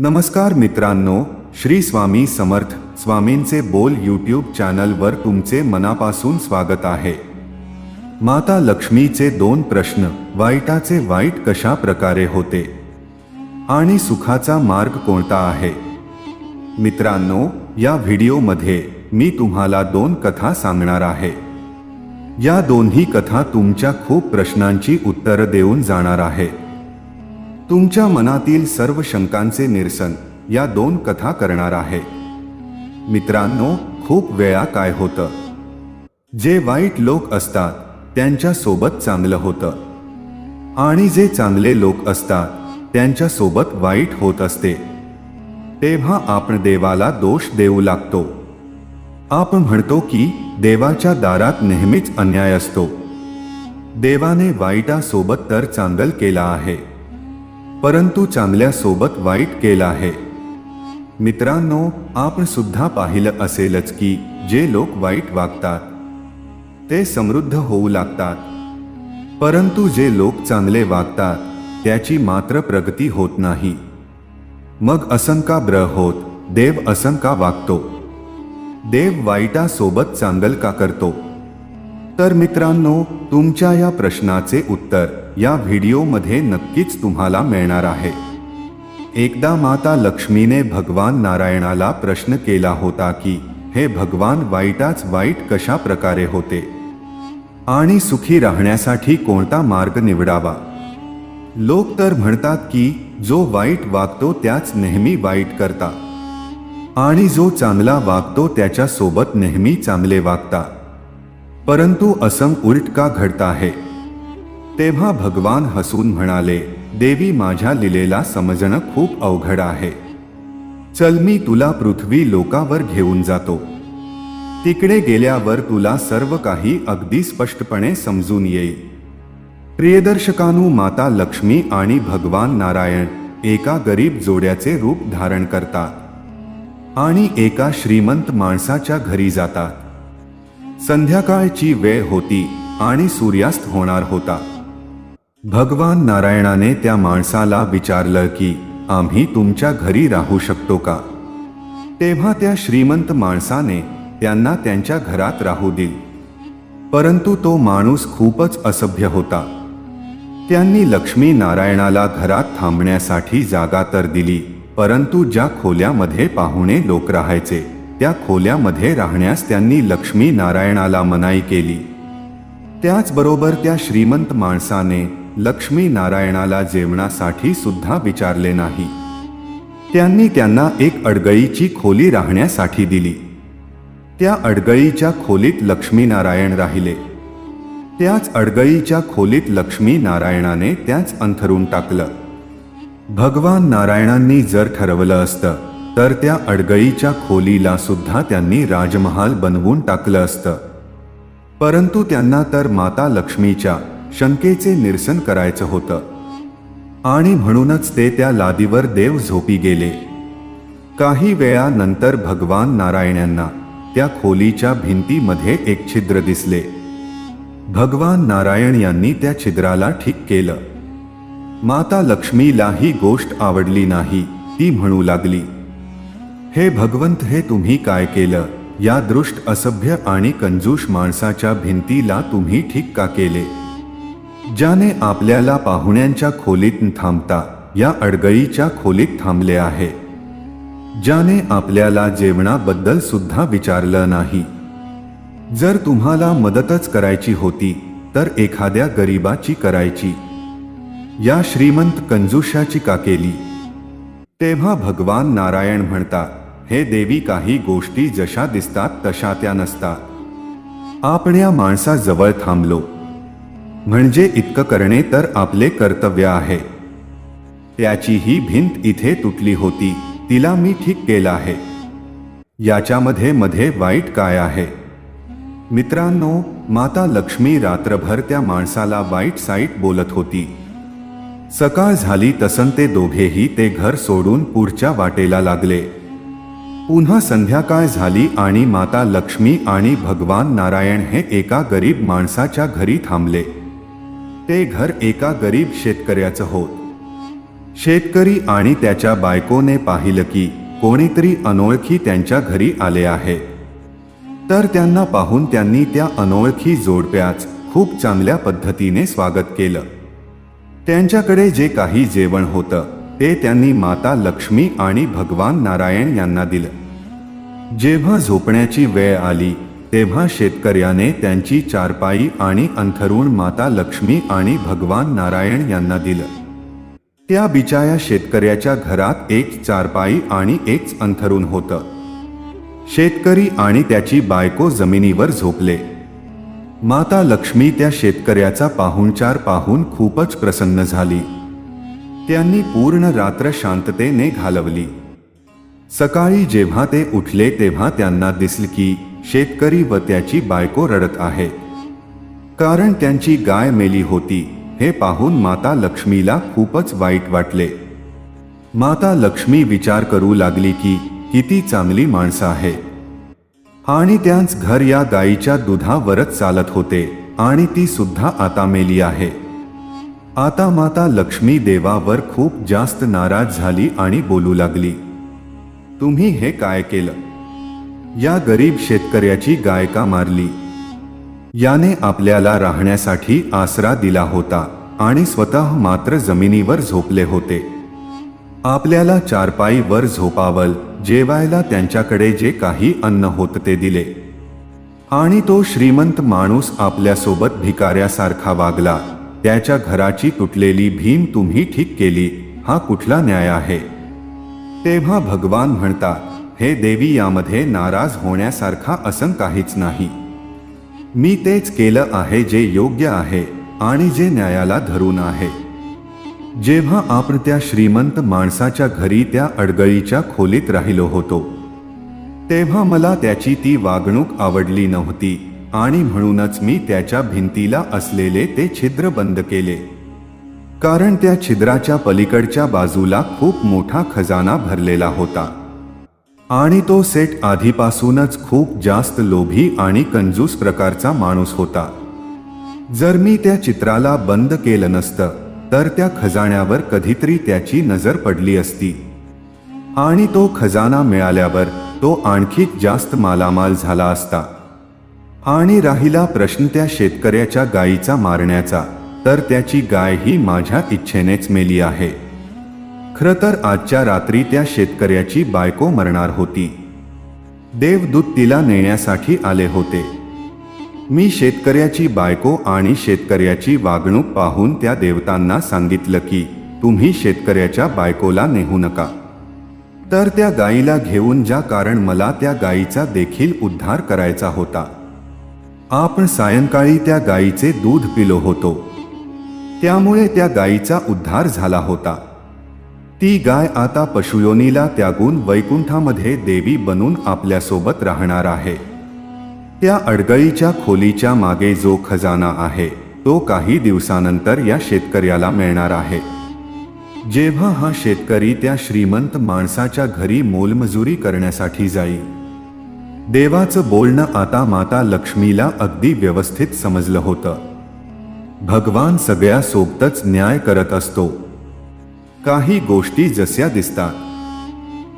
नमस्कार मित्रांनो श्री स्वामी समर्थ स्वामींचे बोल यूट्यूब चॅनलवर तुमचे मनापासून स्वागत आहे. माता लक्ष्मीचे दोन प्रश्न वाईटाचे वाईट कशा प्रकारे होते? आणि सुखाचा मार्ग कोणता आहे? मित्रांनो या व्हिडिओमध्ये मी तुम्हाला दोन कथा सांगणार आहे. या दोन्ही कथा तुमच्या खूप प्रश्नांची उत्तरं देऊन जाणार आहे. तुमच्या मनातील सर्व शंकांचे निरसन या दोन कथा करणार आहे. मित्रांनो खूप वेळा काय होतं? जे वाईट लोक असतात त्यांच्यासोबत चांगलं होतं. आणि जे चांगले लोक असतात त्यांच्यासोबत वाईट होत असते. तेव्हा आपण देवाला दोष देऊ लागतो. आपण म्हणतो की देवाच्या दारात नेहमीच अन्याय असतो. देवाने वाईटासोबत तर चांगल केला आहे. परंतु चांगल्यासोबत वाईट केलं आहे. मित्रांनो आपण सुद्धा पाहिलं असेलच की जे लोक वाईट वागतात ते समृद्ध होऊ लागतात. परंतु जे लोक चांगले वागतात त्याची मात्र प्रगती होत नाही. मग असंका ब्र होत देव असंका वागतो. देव वाईटासोबत चांगल का करतो. तर मित्रांनो तुमच्या या प्रश्नाचे उत्तर या व्हिडिओमध्ये नक्कीच तुम्हाला मिळणार आहे. एकदा माता लक्ष्मीने भगवान नारायणाला प्रश्न केला होता की हे भगवान वाईटाच वाईट कशा प्रकारे होते? आणि सुखी राहण्यासाठी कोणता मार्ग निवडावा? लोक तर म्हणतात की जो वाईट वागतो त्याच नेहमी वाईट करता. आणि जो चांगला वागतो त्याच्या सोबत नेहमी चांगले वागता. परंतु असं उलट का घडत आहे? तेव्हा भगवान हसून म्हणाले देवी माझ्या लिलेला समजणं खूप अवघड आहे. चल मी तुला पृथ्वी लोकावर घेऊन जातो. तिकडे गेल्यावर तुला सर्व काही अगदी स्पष्टपणे समजून येईल. प्रियदर्शकानू माता लक्ष्मी आणि भगवान नारायण एका गरीब जोड्याचे रूप धारण करतात आणि एका श्रीमंत माणसाच्या घरी जातात. संध्याकाळची वेळ होती आणि सूर्यास्त होणार होता. भगवान नारायणाने त्या माणसाला विचारलं की आम्ही तुमच्या घरी राहू शकतो का? तेव्हा त्या श्रीमंत माणसाने त्यांना त्यांच्या घरात राहू दिल. परंतु तो माणूस खूपच असभ्य होता. त्यांनी लक्ष्मी नारायणाला घरात थांबण्यासाठी जागा तर दिली परंतु ज्या खोल्यामध्ये पाहुणे लोक राहायचे त्या खोल्यामध्ये राहण्यास त्यांनी लक्ष्मी नारायणाला मनाई केली. त्याचबरोबर त्या श्रीमंत माणसाने लक्ष्मी नारायणाला जेवणासाठी सुद्धा विचारले नाही. त्यांनी त्यांना एक अडगळीची खोली राहण्यासाठी दिली. त्या अडगळीच्या खोलीत लक्ष्मीनारायण राहिले. त्याच अडगळीच्या खोलीत लक्ष्मी नारायणाने त्याच अंथरून टाकलं. भगवान नारायणांनी जर ठरवलं असतं तर त्या अडगळीच्या खोलीला सुद्धा त्यांनी राजमहाल बनवून टाकलं असतं. परंतु त्यांना तर माता लक्ष्मीच्या शंकेचे निरसन करायचं होतं. आणि म्हणूनच ते त्या लादीवर देव झोपी गेले. काही वेळानंतर भगवान नारायणांना त्या खोलीच्या भिंतीमध्ये एक छिद्र दिसले. भगवान नारायण यांनी त्या छिद्राला ठीक केलं. माता लक्ष्मीला ही गोष्ट आवडली नाही ती म्हणू लागली. हे भगवंत हे तुम्ही काय केलं? या दृष्ट असभ्य आणि कंजूष माणसाच्या भिंतीला तुम्ही ठीक का केले? ज्याने आपल्याला पाहुण्यांच्या खोलीत थांबता या अडगळीच्या खोलीत थांबले आहे. ज्याने आपल्याला जेवणाबद्दल सुद्धा विचारलं नाही. जर तुम्हाला मदतच करायची होती तर एखाद्या गरीबाची करायची. या श्रीमंत कंजुष्याची का केली? तेव्हा भगवान नारायण म्हणतात हे देवी काही गोष्टी जशा दिसतात तशा त्या नसतात आपण या माणसाजवळ थांबलो. म्हणजे इतकं करणे तर आपले कर्तव्य आहे. त्याची ही भिंत इथे तुटली होती तिला मी ठीक केलं आहे. याच्यामध्ये मध्ये वाईट काय आहे? मित्रांनो माता लक्ष्मी रात्रभर त्या माणसाला वाईट साईट बोलत होती. सकाळ झाली तसं ते दोघेही ते घर सोडून पुढच्या वाटेला लागले. पुन्हा संध्याकाळ झाली आणि माता लक्ष्मी आणि भगवान नारायण हे एका गरीब माणसाच्या घरी थांबले. ते घर एका गरीब शेतकऱ्याचं होत. शेतकरी आणि त्याच्या बायकोने पाहिलं की कोणीतरी अनोळखी त्यांच्या घरी आले आहे. तर त्यांना पाहून त्यांनी त्या अनोळखी जोडप्याच खूप चांगल्या पद्धतीने स्वागत केलं. त्यांच्याकडे जे काही जेवण होतं ते त्यांनी माता लक्ष्मी आणि भगवान नारायण यांना दिलं. जेव्हा झोपण्याची वेळ आली तेव्हा शेतकऱ्याने त्यांची चारपाई आणि अंथरुण माता लक्ष्मी आणि भगवान नारायण यांना दिलं. त्या बिचाया शेतकऱ्याच्या घरात एक चारपाई आणि एक अंथरुण होतं. शेतकरी आणि त्याची बायको जमिनीवर झोपले. माता लक्ष्मी त्या शेतकऱ्याचा पाहुणचार पाहून खूपच प्रसन्न झाली. त्यांनी पूर्ण रात्र शांततेने घालवली. सकाळी जेव्हा ते उठले तेव्हा त्यांना दिसले की शेतकरी व त्याची बायको रडत आहे. कारण त्यांची गाय मेली होती हे पाहून माता लक्ष्मीला खूपच वाईट वाटले. माता लक्ष्मी विचार करू लागली की किती चांगली माणसं आहे. आणि त्यांच घर या गायीच्या दुधावरच चालत होते आणि ती सुद्धा आता मेली आहे. आता माता लक्ष्मी देवावर खूप जास्त नाराज झाली आणि बोलू लागली. तुम्ही हे काय केलं? या गरीब शेतकऱ्याची गायका मारली? याने आपल्याला राहण्यासाठी आसरा दिला होता आणि स्वतः मात्र जमिनीवर झोपले होते. आपल्याला चारपाईवर झोपावल जेवायला त्यांच्याकडे जे काही अन्न होत ते दिले. आणि तो श्रीमंत माणूस आपल्यासोबत भिकाऱ्यासारखा वागला. त्याच्या घराची तुटलेली भीम तुम्ही ठीक केली हा कुठला न्याय आहे? तेव्हा भगवान म्हणतात हे देवी यामध्ये नाराज होण्यासारखा असं काहीच नाही. मी तेच केलं आहे जे योग्य आहे आणि जे न्यायाला धरून आहे. जेव्हा आपण त्या श्रीमंत माणसाच्या घरी त्या अडगळीच्या खोलीत राहिलो होतो तेव्हा मला त्याची ती वागणूक आवडली नव्हती आणि म्हणूनच मी त्याच्या भिंतीला असलेले ते छिद्र बंद केले. कारण त्या छिद्राच्या पलीकडच्या बाजूला खूप मोठा खजाना भरलेला होता. आणि तो सेट आधीपासूनच खूप जास्त लोभी आणि कंजूस प्रकारचा माणूस होता. जर मी त्या चित्राला बंद केलं नसतं तर त्या खजाण्यावर कधीतरी त्याची नजर पडली असती. आणि तो खजाना मिळाल्यावर तो आणखी जास्त मालामाल झाला असता. आणि राहिला प्रश्न त्या शेतकऱ्याच्या गायीचा मारण्याचा तर त्याची गाय ही माझ्या इच्छेनेच मेली आहे. खरं तर आजच्या रात्री त्या शेतकऱ्याची बायको मरणार होती. देवदूत तिला नेण्यासाठी आले होते. मी शेतकऱ्याची बायको आणि शेतकऱ्याची वागणूक पाहून त्या देवतांना सांगितलं की तुम्ही शेतकऱ्याच्या बायकोला नेहू नका. तर त्या गायीला घेऊन जा कारण मला त्या गायीचा देखील उद्धार करायचा होता. आपण सायंकाळी त्या गायीचे दूध पिलो होतो. त्यामुळे त्या गायीचा उद्धार झाला होता. ती गाय आता पशुयोनीला त्यागून वैकुंठामध्ये देवी बनून आपल्यासोबत राहणार आहे. त्या अडगळीच्या खोलीच्या मागे जो खजाना आहे तो काही दिवसानंतर या शेतकऱ्याला मिळणार आहे. जेव्हा हा शेतकरी त्या श्रीमंत माणसाच्या घरी मोलमजुरी करण्यासाठी जाईल देवाचं बोलणं आता माता लक्ष्मीला अगदी व्यवस्थित समजलं होतं. भगवान सगळ्यासोबतच न्याय करत असतो. काही गोष्टी जस्या दिसतात.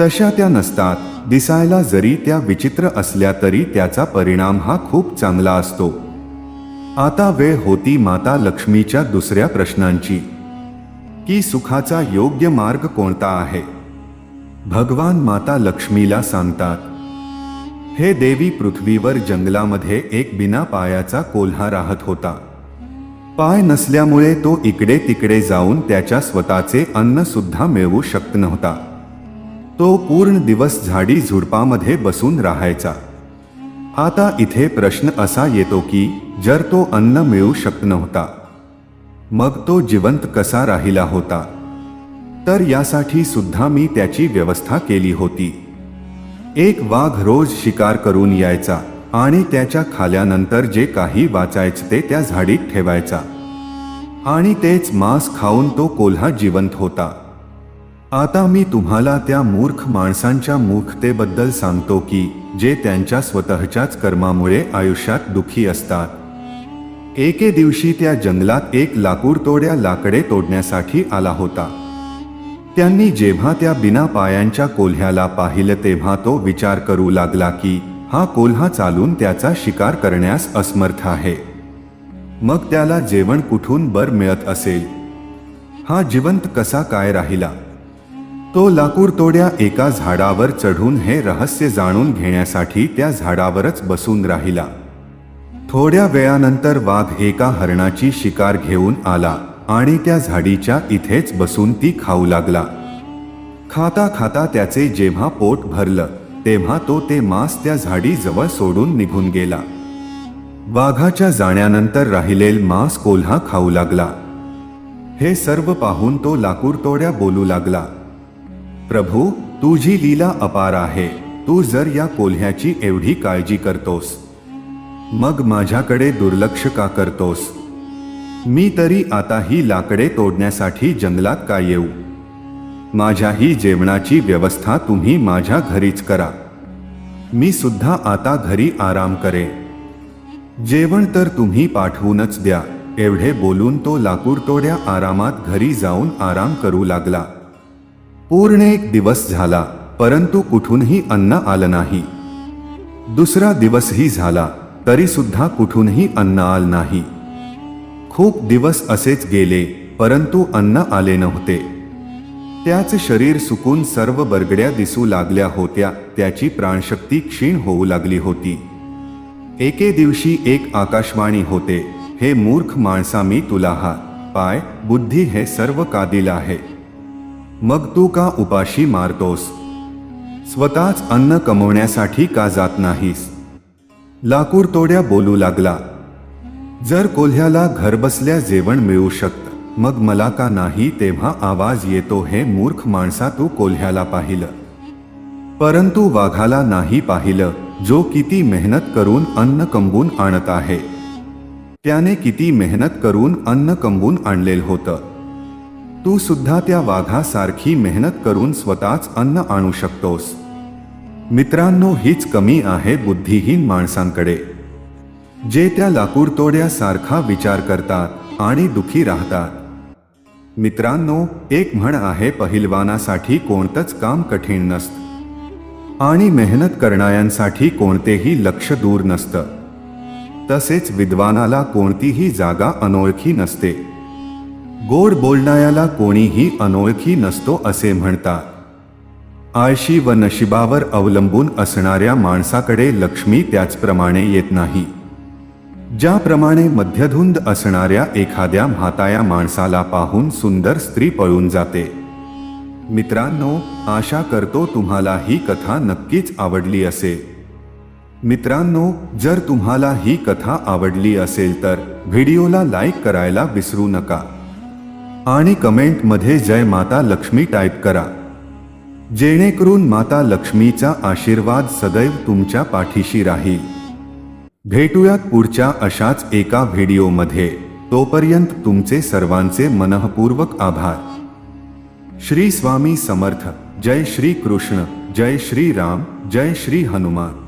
तशा त्या नसतात. दिसायला जरी त्या विचित्र असल्या तरी त्याचा परिणाम हा खूप चांगला असतो. आता वेळ होती माता लक्ष्मीच्या दुसऱ्या प्रश्नांची. की सुखाचा योग्य मार्ग कोणता आहे? भगवान माता लक्ष्मीला सांगतात हे देवी पृथ्वीवर जंगलामध्ये एक बिना पायाचा कोल्हा राहत होता. पाय नसल्यामुळे तो इकडे तिकडे जाऊन त्याच्या स्वतःचे अन्न सुद्धा मिळवू शकत नव्हता. तो पूर्ण दिवस झाडी झुडपामध्ये बसून राहायचा. आता इथे प्रश्न असा येतो की जर तो अन्न मिळू शकत नव्हता मग तो जिवंत कसा राहिला होता? तर यासाठी सुद्धा मी त्याची व्यवस्था केली होती. एक वाघ रोज शिकार करून यायचा. आणि त्याच्या खाल्यानंतर जे काही वाचायचं ते त्या झाडीत ठेवायचा. आणि तेच मांस खाऊन तो कोल्हा जिवंत होता. आता मी तुम्हाला त्या मूर्ख माणसांच्या मूर्खतेबद्दल सांगतो की जे त्यांच्या स्वतःच्याच कर्मामुळे आयुष्यात दुखी असतात. एके दिवशी त्या जंगलात एक लाकूड तोड्या लाकडे तोडण्यासाठी आला होता. त्यांनी जेव्हा त्या बिना पायांच्या कोल्ह्याला पाहिलं तेव्हा तो विचार करू लागला की हा कोल्हा चालून त्याचा शिकार करण्यास असमर्थ आहे. मग त्याला जेवण कुठून बर मिळत असेल? हा जिवंत कसा काय राहिला? तो लाकूडतोड्या एका झाडावर चढून हे रहस्य जाणून घेण्यासाठी त्या झाडावरच बसून राहिला. थोड्या वेळानंतर वाघ एका हरणाची शिकार घेऊन आला आणि त्या झाडीच्या इथेच बसून ती खाऊ लागला. खाता खाता त्याचे जेव्हा पोट भरलं तेव्हा तो ते मांस त्या झाडीजवळ सोडून निघून गेला. वाघाच्या जाण्यानंतर राहिलेल मांस कोल्हा खाऊ लागला. हे सर्व पाहून तो लाकूडतोड्या बोलू लागला. प्रभू तुझी लीला अपार आहे तू जर या कोल्ह्याची एवढी काळजी करतोस. मग माझ्याकडे दुर्लक्ष का करतोस? मी तरी आता ही लाकडे तोडण्यासाठी जंगलात का येऊ? माझ्या ही जेवणाची व्यवस्था तुम्ही माझ्या घरीच करा. मी सुद्धा आता घरी आराम करे जेवण तर तुम्ही पाठवूनच द्या. एवढे बोलून तो लाकूडतोड्या आरामात घरी जाऊन आराम करू लागला. पूर्ण एक दिवस झाला परंतु कुठूनही अन्न आलं नाही. दुसरा दिवसही झाला तरीसुद्धा कुठूनही अन्न आलं नाही. खूप दिवस असेच गेले परंतु अन्न आले नव्हते. त्याचे शरीर सुकून सर्व बरगड्या दिसू लागल्या होत्या त्याची प्राणशक्ती क्षीण होऊ लागली होती. एके दिवशी एक आकाशवाणी होते हे मूर्ख माणसा मी तुला हा पाय बुद्धी हे सर्व कादिल आहे. मग तू का उपाशी मारतोस? स्वतःच अन्न कमवण्यासाठी का जात नाहीस? लाकूड तोड्या बोलू लागला. जर कोल्ह्याला घरबसल्या जेवण मिळू शकतं मग मला का नाही तेव्हा आवाज येतो हे मूर्ख माणसा तू कोल्ह्याला पाहिलं. परंतु वाघाला नाही पाहिलं जो किती मेहनत करून अन्न कंबून आणत आहे. त्याने किती मेहनत करून अन्न कंबून आणलेलं होतं. तू सुद्धा त्या वाघासारखी मेहनत करून स्वतःच अन्न आणू शकतोस. मित्रांनो हीच कमी आहे बुद्धिहीन माणसांकडे. जे त्या लाकूडतोड्यासारखा विचार करतात आणि दुखी राहतात. मित्रांनो एक म्हण आहे पहिलवानासाठी कोणतंच काम कठीण नसतं. आणि मेहनत करणाऱ्यांसाठी कोणतेही लक्ष दूर नसतं. तसेच विद्वानाला कोणतीही जागा अनोळखी नसते. गोड बोलणाऱ्याला कोणीही अनोळखी नसतो असे म्हणतात. आळशी व नशिबावर अवलंबून असणाऱ्या माणसाकडे लक्ष्मी त्याचप्रमाणे येत नाही. ज्याप्रमाणे मध्यधुंद असणाऱ्या एखाद्या म्हाताया माणसाला पाहून सुंदर स्त्री पळून जाते. मित्रांनो आशा करतो तुम्हाला ही कथा नक्कीच आवडली असेल. मित्रांनो जर तुम्हाला ही कथा आवडली असेल तर व्हिडिओला लाईक करायला विसरू नका. आणि कमेंटमध्ये जय माता लक्ष्मी टाईप करा. जेणेकरून माता लक्ष्मीचा आशीर्वाद सदैव तुमच्या पाठीशी राहील. भेटूयात पुढच्या अशाच एका व्हिडिओमध्ये. तोपर्यंत तुमचे सर्वांचे मनःपूर्वक आभार. श्री स्वामी समर्थ. जय श्री कृष्ण. जय श्री राम. जय श्री हनुमान.